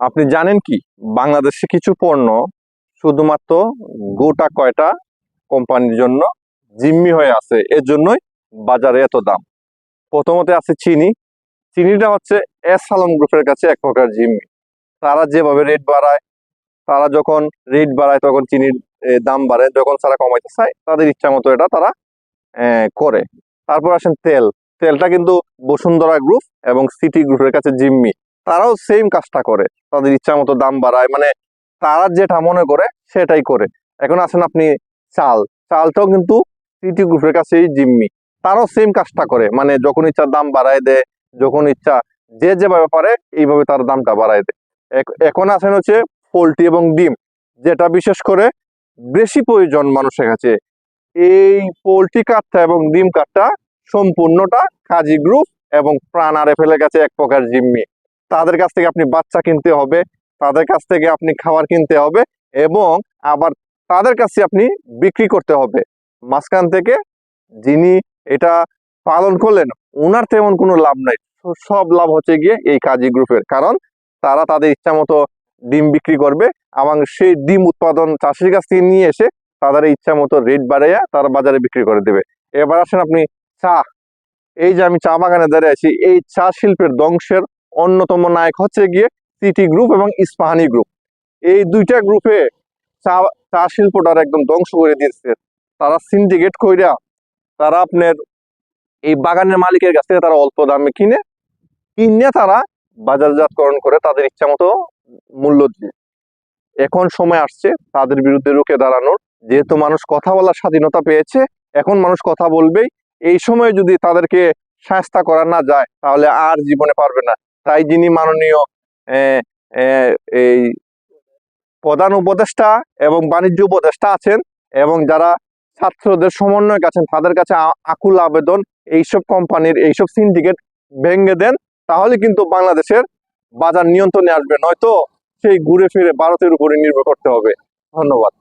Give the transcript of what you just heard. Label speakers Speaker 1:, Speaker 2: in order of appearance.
Speaker 1: আপনি জানেন কি? বাংলাদেশে কিছু পণ্য শুধুমাত্র গোটা কয়টা কোম্পানির জন্য জিম্মি হয়ে আছে। এর জন্যই বাজারে এত দাম। প্রথমতে আছে চিনি। চিনিটা হচ্ছে এস আলম গ্রুপের কাছে এক প্রকার জিম্মি। তারা যেভাবে রেট বাড়ায়, তারা যখন রেট বাড়ায় তখন চিনির দাম বাড়ে। যখন তারা কমাইতে চায়, তাদের ইচ্ছা মতো এটা তারা করে। তারপর আসেন তেল। তেলটা কিন্তু বসুন্ধরা গ্রুপ এবং সিটি গ্রুপের কাছে জিম্মি। তারাও সেম কাজটা করে। তাদের ইচ্ছা মতো দাম বাড়ায় মানে তারা যেটা মনে করে সেটাই করে। এখন আসেন আপনি চাল। চালটাও কিন্তু সিটি গ্রুপের কাছেই জিম্মি। তারাও সেম কাজটা করে মানে যখন ইচ্ছা দাম বাড়ায় দেয়, যখন ইচ্ছা যে যেভাবে পারে, এইভাবে তার দামটা বাড়ায় দেয়। এখ- এখন আসেন হচ্ছে পোলট্রি এবং ডিম। যেটা বিশেষ করে বেশি প্রয়োজন মানুষের কাছে। এই পোলট্রি কাঠটা এবং ডিম কাঠটা সম্পূর্ণটা কাজী গ্রুপ এবং প্রাণ আর এর কাছে এক প্রকার জিম্মি। তাদের কাছ থেকে আপনি বাচ্চা কিনতে হবে, তাদের কাছ থেকে আপনি খাবার কিনতে হবে এবং আবার তাদের কাছে আপনি বিক্রি করতে হবে। মাঝখান থেকে যিনি এটা পালন করলেন ওনার তেমন কোনো লাভ নাই। সব লাভ হচ্ছে গিয়ে এই কাজী গ্রুপের। কারণ তারা তাদের ইচ্ছা মতো ডিম বিক্রি করবে এবং সেই ডিম উৎপাদন চাষির কাছ থেকে নিয়ে এসে তাদের ইচ্ছা মতো রেট বাড়াইয়া তারা বাজারে বিক্রি করে দেবে। এবার আসেন আপনি চা। এই যে আমি চা বাগানে দাঁড়িয়ে আছি, এই চা শিল্পের ধ্বংসের অন্যতম নায়ক হচ্ছে গিয়ে সিটি গ্রুপ এবং ইস্পাহানি গ্রুপ। এই দুইটা গ্রুপে চা চা শিল্পটার একদম ধ্বংস করে দিয়েছে। তারা সিন্ডিকেট কইরা তারা আপনার এই বাগানের মালিকের কাছ থেকে তারা অল্প দামে কিনে কিনে তারা বাজারজাতকরণ করে তাদের ইচ্ছা মতো মূল্য দিয়ে। এখন সময় আসছে তাদের বিরুদ্ধে রুখে দাঁড়ানোর। যেহেতু মানুষ কথা বলার স্বাধীনতা পেয়েছে, এখন মানুষ কথা বলবেই। এই সময় যদি তাদেরকে শাস্তা করা না যায়, তাহলে আর জীবনে পারবে না। তাই যিনি মাননীয় এই প্রধান উপদেষ্টা এবং বাণিজ্য উপদেষ্টা আছেন এবং যারা ছাত্রদের সমন্বয়ক আছেন, তাদের কাছে আকুল আবেদন এইসব কোম্পানির, এইসব সিন্ডিকেট ভেঙে দেন, তাহলে কিন্তু বাংলাদেশের বাজার নিয়ন্ত্রণে আসবে। নয়তো সেই ঘুরে ফিরে ভারতের উপরে নির্ভর করতে হবে। ধন্যবাদ।